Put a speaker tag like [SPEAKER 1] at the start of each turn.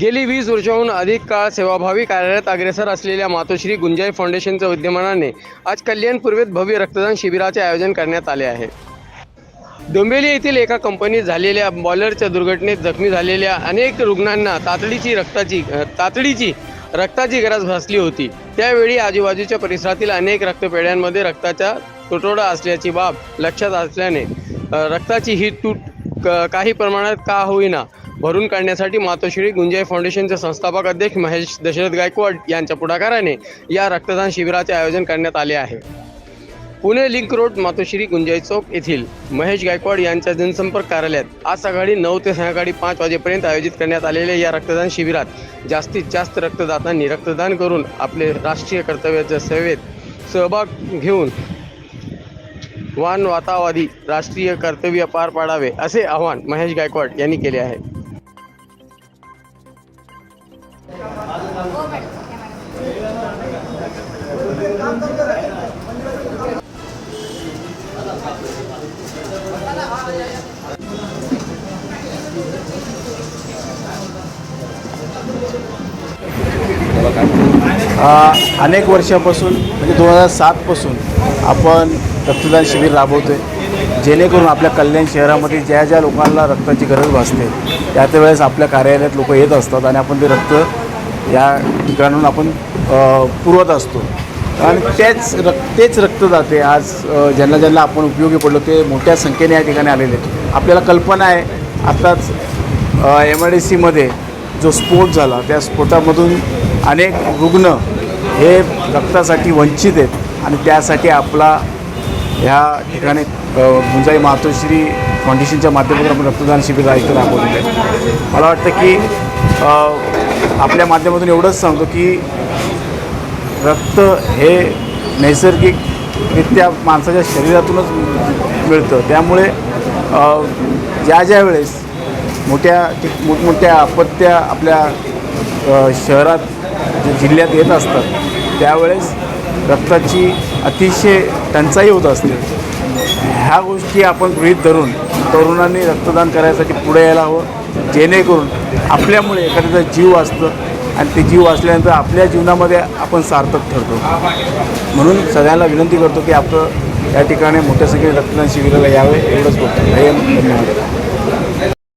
[SPEAKER 1] गेली वीस वर्षाहून अधिक काळ सेवाभावी कार्यालयात अग्रेसर असलेल्या मातोश्री गुंजाई फाउंडेशनच्या विद्यमानाने आज कल्याण पूर्वेत भव्य रक्तदान शिबिराचे आयोजन करण्यात आले आहे. डोंबिवली येथील एका कंपनीत झालेल्या बॉयलरच्या दुर्घटनेत जखमी झालेल्या अनेक रुग्णांना तातडीची रक्ताची तातडीची रक्ताची गरज भासली होती. त्यावेळी आजूबाजूच्या परिसरातील अनेक रक्तपेढ्यांमध्ये रक्ताचा तुटवडा असल्याची बाब लक्षात असल्याने रक्ताची ही तूट क- काही प्रमाणात का होईना भरून काढण्यासाठी मातोश्री गुंजाई फाउंडेशनचे संस्थापक अध्यक्ष महेश दशरथ गायकवाड यांच्या पुढाकाराने या रक्तदान शिबिराचे आयोजन करण्यात आले आहे. पुणे लिंक रोड मातोश्री गुंजाई चौक येथील महेश गायकवाड यांच्या जनसंपर्क कार्यालयात आज सकाळी नऊ ते सायंकाळी पाच वाजेपर्यंत आयोजित करण्यात आलेल्या या रक्तदान शिबिरात जास्तीत जास्त रक्तदातांनी रक्तदान करून आपले राष्ट्रीय कर्तव्याच्या सेवेत सहभाग घेऊन वानवातावादी राष्ट्रीय कर्तव्य पार पाडावे असे आवाहन महेश गायकवाड यांनी केले आहे.
[SPEAKER 2] अनेक वर्षापासून म्हणजे दोन हजार सातपासून आपण रक्तदान शिबिर राबवतो आहे जेणेकरून आपल्या कल्याण शहरामध्ये ज्या ज्या लोकांना रक्ताची गरज भासते त्या त्यावेळेस आपल्या कार्यालयात लोक येत असतात आणि आपण ते रक्त या ठिकाणून आपण पुरवत असतो. आणि तेच रक्त तेच रक्तदाते आज ज्यांना ज्यांना आपण उपयोगी पडलो ते मोठ्या संख्येने या ठिकाणी आलेले आहेत. आपल्याला कल्पना आहे आत्ताच एम आय डी सीमध्ये जो स्फोट झाला त्या स्फोटामधून अनेक रुग्ण हे रक्तासाठी वंचित आहेत. आणि त्यासाठी आपला ह्या ठिकाणी गुंजाई मातोश्री फाउंडेशनच्या माध्यमातून आपण रक्तदान शिबिर इथं राबवलेलं आहे. मला वाटतं की आपल्या माध्यमातून एवढंच सांगतो की रक्त हे नैसर्गिकरित्या माणसाच्या शरीरातूनच मिळतं. त्यामुळे ज्या ज्या वेळेस मोठ्या मोठमोठ्या आपत्त्या आपल्या शहरात जे जिल्ह्यात येत असतात त्यावेळेस रक्ताची अतिशय टंचाई होत असते. ह्या गोष्टी आपण गृहीत धरून तरुणांनी रक्तदान करायसाठी पुढे यायला हवं. जेणेकरून आपल्यामुळे एखाद्याचा जीव असतं आणि ते जीव वाचल्यानंतर आपल्या जीवनामध्ये आपण सार्थक ठरतो. म्हणून सगळ्यांना विनंती करतो की आपलं या ठिकाणी मोठ्या संख्येने रक्तदान शिबिराला यावे. एवढंच बोलतो. हे धन्यवाद.